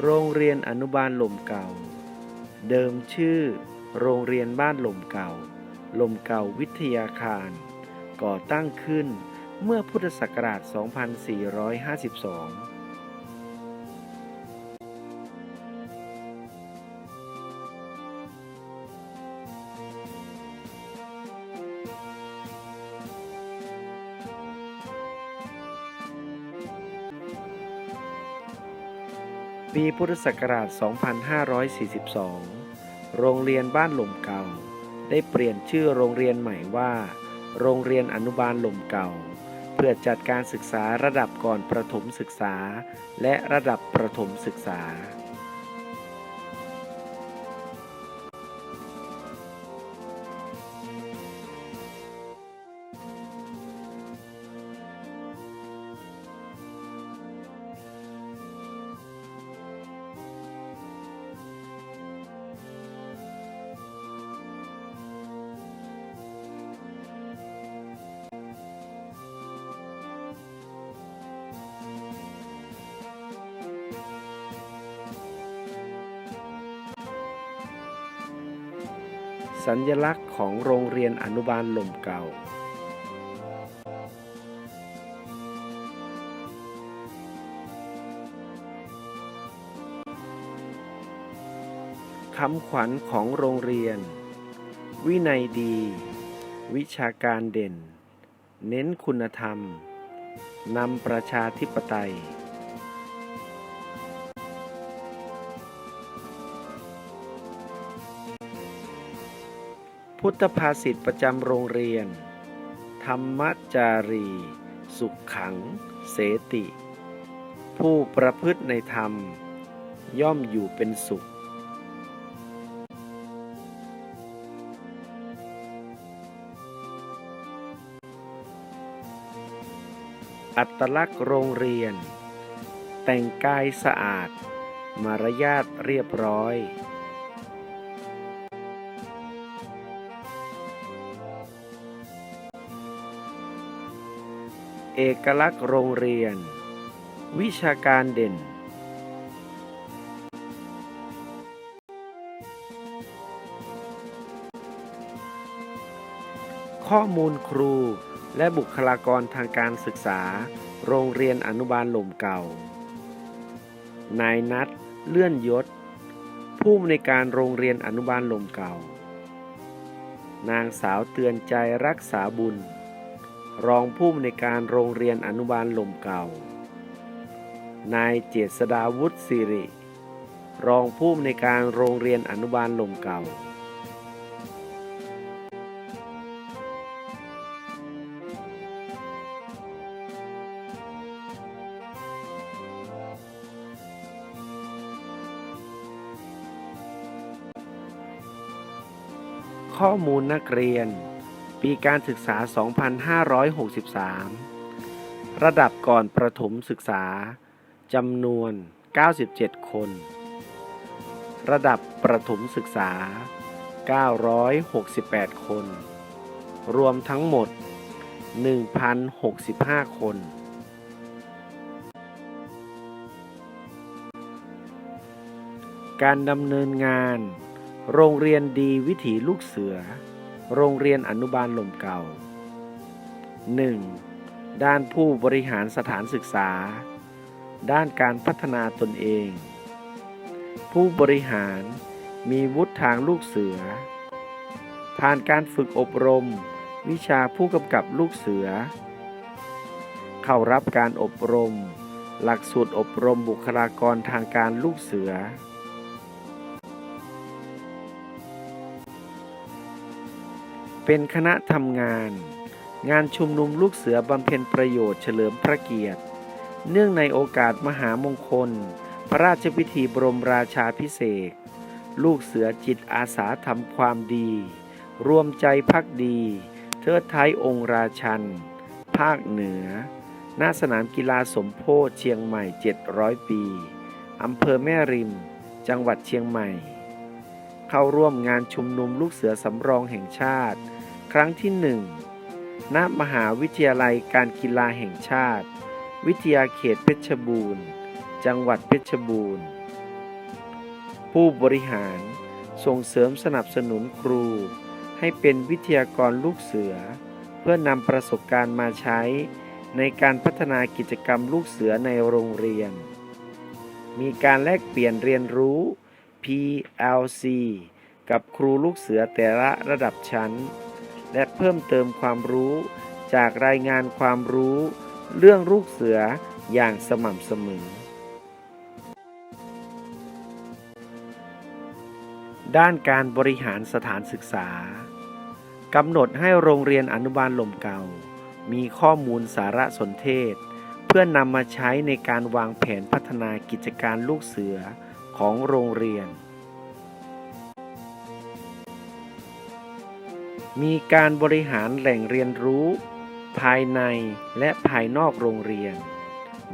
โรงเรียนอนุบาลหล่มเก่า เดิมชื่อ โรงเรียนบ้านหล่มเก่าหล่มเก่าวิทยาคาร ก่อตั้งขึ้นเมื่อพุทธศักราช 2452 ปีพุทธศักราช 2542 โรงเรียนบ้านหล่มเก่า ได้เปลี่ยนชื่อโรงเรียนใหม่ว่า โรงเรียนอนุบาลหล่มเก่า เพื่อจัดการศึกษาระดับก่อนประถมศึกษา และระดับประถมศึกษา สัญลักษณ์ของโรงเรียนอนุบาลหล่มเก่า คำขวัญของโรงเรียน วินัยดี วิชาการเด่น เน้นคุณธรรม นำประชาธิปไตย พุทธภาษิตประจำโรงเรียน ธรรมจารี สุขขัง เสติ ผู้ประพฤติในธรรม ย่อมอยู่เป็นสุข อัตลักษณ์โรงเรียน แต่งกายสะอาด มารยาทเรียบร้อย เอกลักษณ์โรงเรียน วิชาการเด่น ข้อมูลครูและบุคลากรทางการศึกษา โรงเรียนอนุบาลหล่มเก่า นายนัดเลื่อนยศ ผู้อำนวยการโรงเรียนอนุบาลหล่มเก่า นางสาวเตือนใจรักษาบุญ รองผู้อำนวยการโรงเรียนอนุบาลหล่มเก่า นายเจษดาวุฒิสิริ รองผู้อำนวยการโรงเรียนอนุบาลหล่มเก่า ข้อมูลนักเรียน ปีการศึกษา 2563 ระดับก่อนประถมศึกษาจำนวน 97 คน ระดับประถมศึกษา 968 คน รวมทั้งหมด 1,065 คน การดำเนินงาน โรงเรียนดีวิถีลูกเสือ โรงเรียนอนุบาลหล่มเก่า 1. ด้านผู้บริหารสถานศึกษา ด้านการพัฒนาตนเอง ผู้บริหารมีวุฒิทางลูกเสือ ผ่านการฝึกอบรม วิชาผู้กำกับลูกเสือ เข้ารับการอบรม หลักสูตรอบรมบุคลากรทางการลูกเสือ เป็นคณะทำงาน งานชุมนุมลูกเสือบำเพ็ญประโยชน์เฉลิมพระเกียรติ เนื่องในโอกาสมหามงคล พระราชพิธีบรมราชาพิเศษลูกเสือจิตอาสาทำความดี รวมใจพักดี เทิดท้ายองค์ราชัน ภาคเหนือ หน้าสนามกีฬาสมโพธิเชียงใหม่ 700 ปี อำเภอแม่ริม จังหวัดเชียงใหม่ เข้าร่วมงานชุมนุมลูกเสือสำรองแห่งชาติ ครั้งที่หนึ่งณมหาวิทยาลัยการกีฬาแห่งชาติ วิทยาเขตเพชรบูรณ์ จังหวัดเพชรบูรณ์ ผู้บริหารส่งเสริมสนับสนุนครู ให้เป็นวิทยากรลูกเสือ เพื่อนำประสบการณ์มาใช้ ในการพัฒนากิจกรรมลูกเสือในโรงเรียน มีการแลกเปลี่ยนเรียนรู้ PLC กับครูลูกเสือแต่ละระดับชั้น และเพิ่มเติมความรู้จากรายงานความรู้เรื่องลูกเสืออย่างสม่ำเสมอ ด้านการบริหารสถานศึกษากำหนดให้โรงเรียนอนุบาลลมเก่า มีข้อมูลสารสนเทศ เพื่อนนำมาใช้ในการวางแผนพัฒนากิจการลูกเสือ ของโรงเรียน มีการบริหารแหล่งเรียนรู้ ภายในและภายนอกโรงเรียน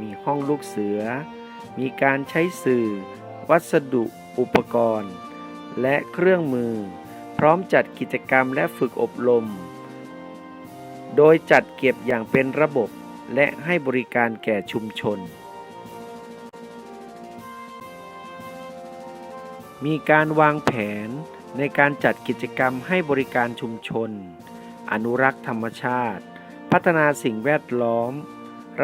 มีห้องลูกเสือ มีการใช้สื่อ วัสดุ อุปกรณ์ และเครื่องมือ พร้อมจัดกิจกรรมและฝึกอบรม โดยจัดเก็บอย่างเป็นระบบและให้บริการแก่ชุมชน มีการวางแผนในการจัดกิจกรรมให้บริการชุมชน อนุรักษ์ธรรมชาติ พัฒนาสิ่งแวดล้อม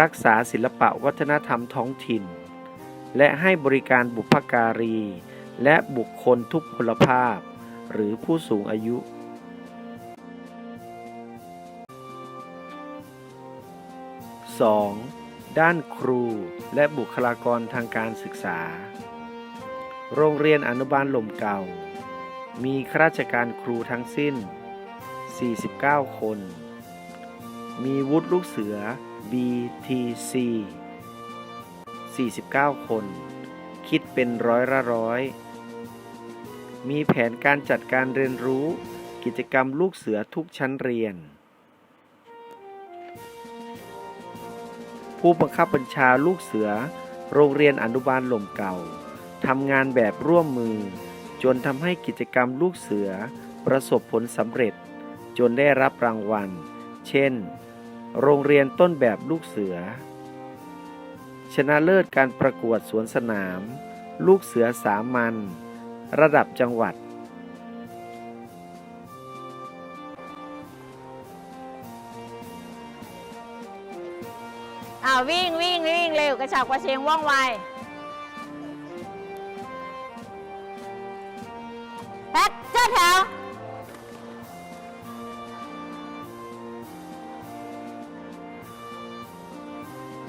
รักษาศิลปะวัฒนธรรมท้องถิ่น และให้บริการบุพการี และบุคคลทุพพลภาพ หรือผู้สูงอายุ 2. ด้านครูและบุคลากรทางการศึกษา โรงเรียนอนุบาลหล่มเก่า มีข้าราชการครูทั้งสิ้น 49 คน มีวุฒิลูกเสือ BTC 49 คน คิดเป็นร้อยละร้อย มีแผนการจัดการเรียนรู้กิจกรรมลูกเสือทุกชั้นเรียน ผู้บังคับบัญชาลูกเสือ โรงเรียนอนุบาลหล่มเก่า ทำงานแบบร่วมมือ จนทำให้กิจกรรมลูกเสือ ประสบผลสำเร็จ จนได้รับรางวัล เช่น โรงเรียนต้นแบบลูกเสือ ชนะเลิศการประกวดสวนสนาม ลูกเสือสามัญระดับจังหวัดอ้าววิ่งวิ่งวิ่งเร็วกระฉับกระเฉงว่องไว แถว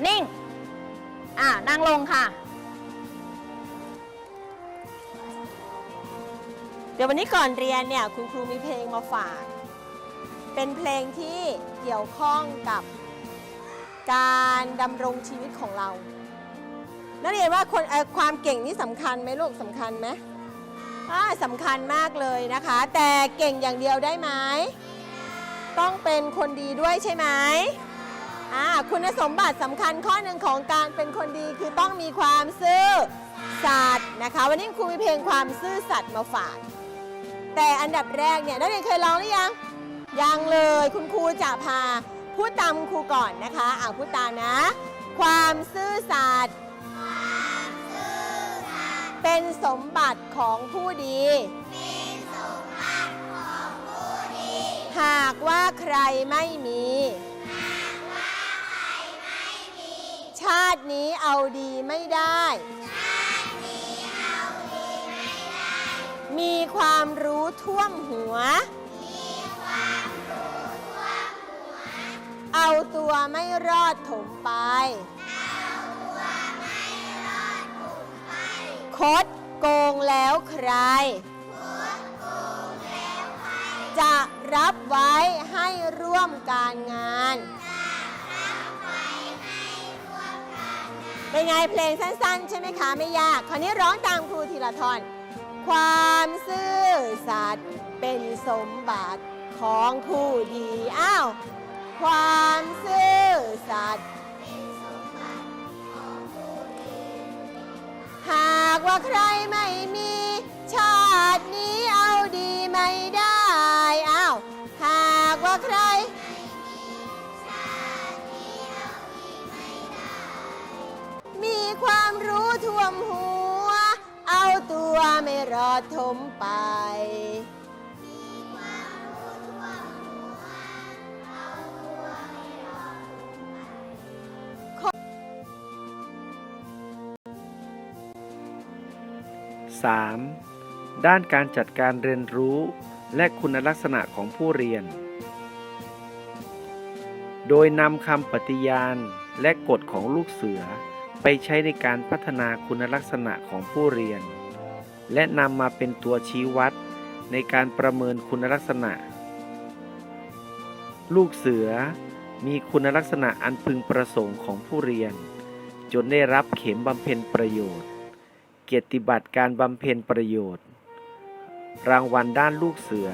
นิ่ง อ่านั่งลงค่ะ เดี๋ยววันนี้ก่อนเรียนเนี่ย คุณครูมีเพลงมาฝาก เป็นเพลงที่เกี่ยวข้องกับการดำรงชีวิตของเรา นักเรียนว่าคนเออความเก่งนี่สำคัญไหมลูกสำคัญไหม อ่าสำคัญมากเลยนะคะ แต่เก่งอย่างเดียวได้ไหมต้องเป็นคนดีด้วยใช่ไหมอ่าคุณสมบัติสำคัญข้อหนึ่งของการเป็นคนดีคือต้องมีความซื่อสัตย์นะคะ วันนี้ครูมีเพลงความซื่อสัตย์มาฝาก แต่อันดับแรกเนี่ยนักเรียนเคยร้องหรือยัง ยังเลยคุณครูจะพาพูดตามครูก่อนนะคะอ่าพูดตามนะ ความซื่อสัตย์ เป็นสมบัติของผู้ดี หากว่าใครไม่มีชาตินี้เอาดีไม่ได้ มีความรู้ท่วมหัวเอาตัวไม่รอดถมไป คดโกงแล้วใคร จะรับไว้ให้ร่วมการงาน เป็นไงเพลงสั้นๆ ใช่ไหมคะ ไม่ยาก คราวนี้ร้องตามครูทีละท่อนความซื่อสัตย์เป็นสมบัติของผู้ดี อ้าว ความซื่อสัตย์ หากว่าใครไม่มี ชาตินี้เอาดีไม่ได้อ้าวหากว่าใคร มีความรู้ท่วมหัว เอาตัวไม่รอดทมไป 3. ด้านการจัดการเรียนรู้และคุณลักษณะของผู้เรียน โดยนำคำปฏิญาณและกฎของลูกเสือ ไปใช้ในการพัฒนาคุณลักษณะของผู้เรียน และนำมาเป็นตัวชี้วัดในการประเมินคุณลักษณะ ลูกเสือมีคุณลักษณะอันพึงประสงค์ของผู้เรียน จนได้รับเข็มบำเพ็ญประโยชน์ เกียรติบัตรการบำเพ็ญประโยชน์ รางวัลด้านลูกเสือ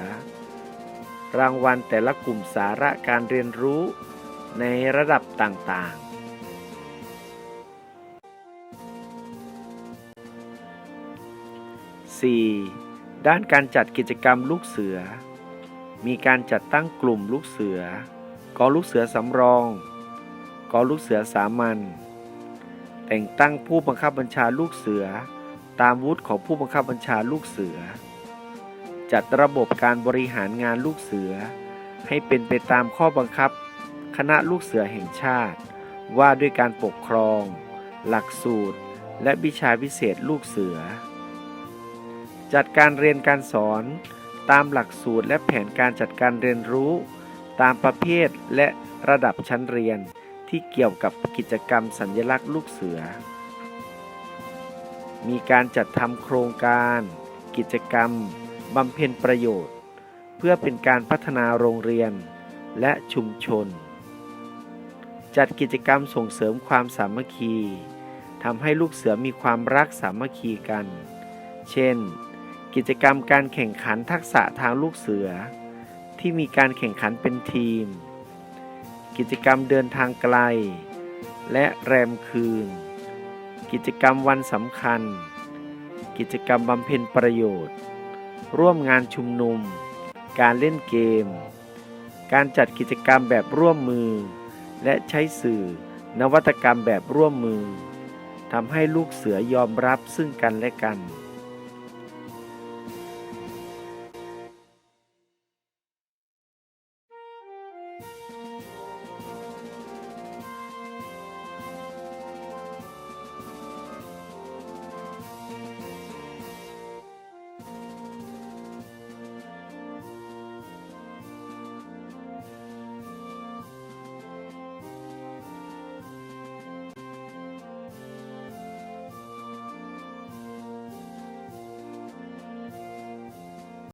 รางวัลแต่ละกลุ่มสาระการเรียนรู้ในระดับต่างๆ 4. ด้านการจัดกิจกรรมลูกเสือ มีการจัดตั้งกลุ่มลูกเสือ กอลูกเสือสำรอง กอลูกเสือสามัญแต่งตั้งผู้บังคับบัญชาลูกเสือ ตามวุฒิของผู้บังคับบัญชาลูกเสือ จัดระบบการบริหารงานลูกเสือ ให้เป็นไปตามข้อบังคับ คณะลูกเสือแห่งชาติ ว่าด้วยการปกครอง หลักสูตร และวิชาพิเศษลูกเสือ จัดการเรียนการสอนตามหลักสูตรและแผนการจัดการเรียนรู้ ตามประเภทและระดับชั้นเรียนที่เกี่ยวกับกิจกรรมสัญลักษณ์ลูกเสือ มีการจัดทำโครงการ กิจกรรมบำเพ็ญประโยชน์ เพื่อเป็นการพัฒนาโรงเรียนและชุมชน จัดกิจกรรมส่งเสริมความสามัคคีทำให้ลูกเสือมีความรักสามัคคีกัน เช่น กิจกรรมการแข่งขันทักษะทางลูกเสือ ที่มีการแข่งขันเป็นทีม กิจกรรมเดินทางไกล และแรมคืน กิจกรรมวันสำคัญ กิจกรรมบำเพ็ญประโยชน์ ร่วมงานชุมนุม การเล่นเกม การจัดกิจกรรมแบบร่วมมือ และใช้สื่อนวัตกรรมแบบร่วมมือทำให้ลูกเสือยอมรับซึ่งกันและกัน